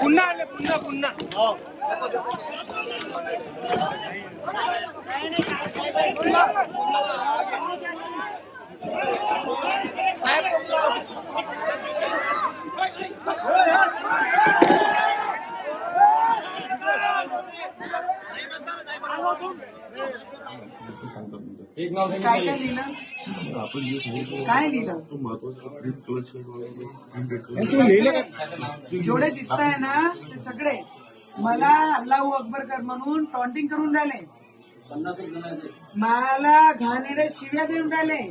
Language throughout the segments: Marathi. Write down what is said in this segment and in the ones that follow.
पुन्हा आले पुन्हा पुन्हा काय काय लिहिलं? काय लिहिलं? जेवढे दिसत आहे ना ते सगळे. मला अल्लाहू अकबर कर म्हणून टॉन्टिंग करून राहिले. मला घाणेरे शिव्या देऊन राहिले.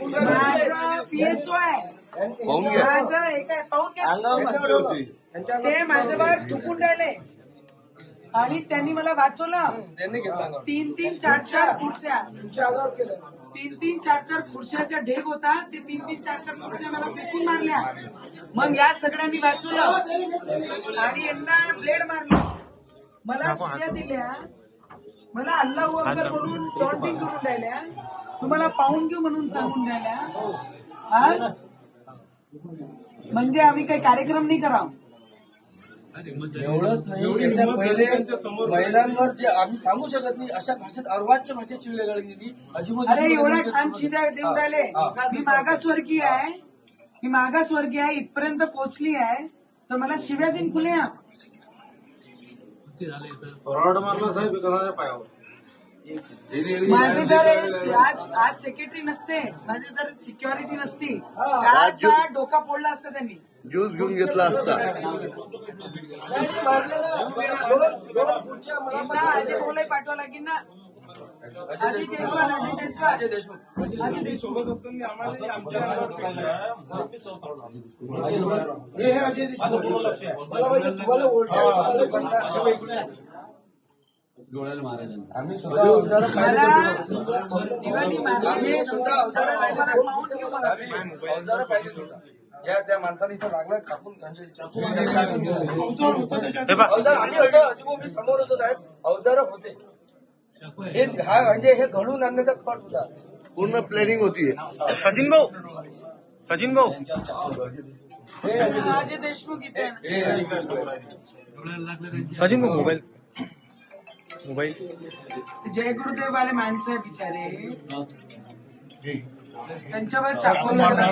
माझं पीएसओ आहे. माझं एक आहे. पाहून ते माझ्यावर थुकून राहिले. आणि त्यांनी मला वाचवलं. तीन तीन चार चार खुर्च्या. तीन तीन चार चार खुर्च्याचा ढेक होता. ते तीन तीन चार चार खुर्च्या मला फेकून मारल्या. मग या सगळ्यांनी वाचवलं. आणि यांना ब्लेड मारलं. मला शिव्या दिल्या. मला अल्लाह अकबर म्हणून टॉन्टिंग करून राहिल्या. तुम्हाला पाहून घेऊ म्हणून सांगून राहिल्या. हा? म्हणजे आम्ही काही कार्यक्रम नाही करावं. एवढंच नाही त्याच्या पहिले महिलांवर जे आम्ही सांगू शकत नाही अशा भाषेत अर्वाच्य भाषेत शिवलेली गेली. अजिबात अरे खान शिव्या देऊन राहिले. मी मागासवर्गीय आहे. मी मागासवर्गीय आहे इथपर्यंत पोहोचली आहे. तर मला शिव्या दिन खुल्या रॉड मारला साहेब एखाद्या पायावर. माझे जर हे- आज आज सेक्रेटरी नसते माझे जर सिक्युरिटी नसती का डोका फोडला असता त्यांनी. ज्यूस घून घेतला असता पाठवा लागेल ना डोळ्याला या त्या माणसाने इथं लागला कापून म्हणजे आम्ही होतो समोर होतो साहेब. अवजार होते. हे हा म्हणजे हे घडून आणण्याचा कट होता. पूर्ण प्लॅनिंग होती. सचिन भाऊ. सचिन भाऊ. अजय देशमुख. इथे. सचिन भाऊ मोबाईल. मोबाईल. जय गुरुदेव वाले माणसं आहे बिचारे त्यांच्यावर चाकू लागला.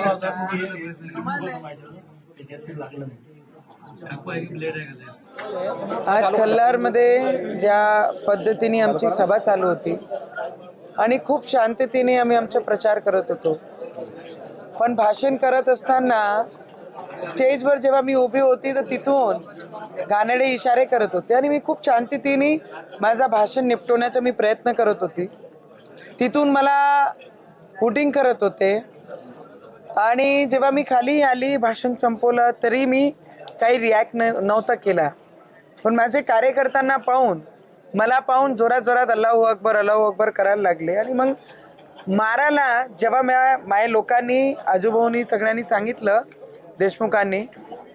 आज कल्लारमध्ये ज्या पद्धतीने आमची सभा चालू होती आणि खूप शांततेने आम्ही आमचा प्रचार करत होतो. पण भाषण करत असताना स्टेजवर जेव्हा मी उभी होती तर तिथून गाण्याडे इशारे करत होते आणि मी खूप शांततेने माझा भाषण निपटवण्याचा मी प्रयत्न करत होती. तिथून मला हुटिंग करत होते. आणि जेव्हा मी खाली आली भाषण संपवलं तरी मी काही रिॲक्ट न नव्हता केला. पण माझे कार्यकर्त्यांना पाहून मला पाहून जोरात जोरात अल्लाहू अकबर अल्लाहू अकबर करायला लागले. आणि मग माराला जेव्हा म्या माझ्या लोकांनी आजूभाऊनी सगळ्यांनी सांगितलं देशमुखांनी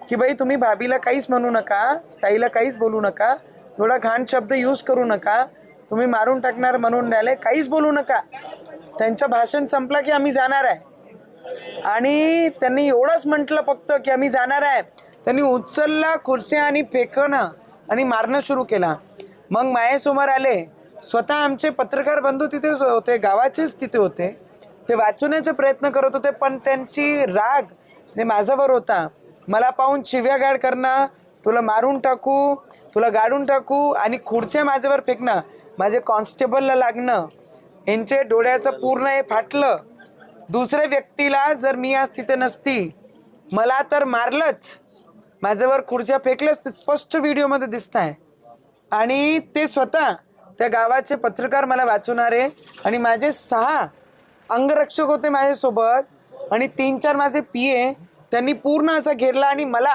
की बाई तुम्ही भाभीला काहीच म्हणू नका ताईला काहीच बोलू नका थोडा घाण शब्द यूज करू नका तुम्ही मारून टाकणार म्हणून राहिले काहीच बोलू नका. त्यांचं भाषण संपलं की आम्ही जाणार आहे. आणि त्यांनी एवढंच म्हटलं फक्त की आम्ही जाणार आहे. त्यांनी उचलला खुर्च्या आणि फेकणं आणि मारणं सुरू केला. मग मायासमोर आले. स्वतः आमचे पत्रकार बंधू तिथे होते गावाचेच तिथे होते. ते वाचवण्याचा प्रयत्न करत होते पण त्यांची राग जे माझ्यावर होता. मला पाहून शिव्यागाड करणं तुला मारून टाकू तुला गाडून टाकू आणि खुर्च्या माझ्यावर फेकणं माझे कॉन्स्टेबलला लागणं यांचे डोळ्याचं पूर्ण हे फाटलं. दुसऱ्या व्यक्तीला जर मी आज तिथे नसती मला तर मारलंच. माझ्यावर खुर्च्या फेकल्याच ते स्पष्ट व्हिडिओमध्ये दिसत आहे आणि ते स्वतः त्या गावाचे पत्रकार मला वाचवणारे आणि माझे सहा अंगरक्षक होते माझ्यासोबत आणि तीन चार माझे पिये त्यांनी पूर्ण असं घेरला आणि मला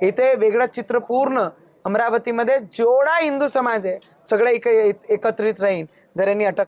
इथे वेगळं चित्र पूर्ण अमरावतीमध्ये जेवढा हिंदू समाज आहे सगळं एक एकत्रित राहील जर यांनी अटक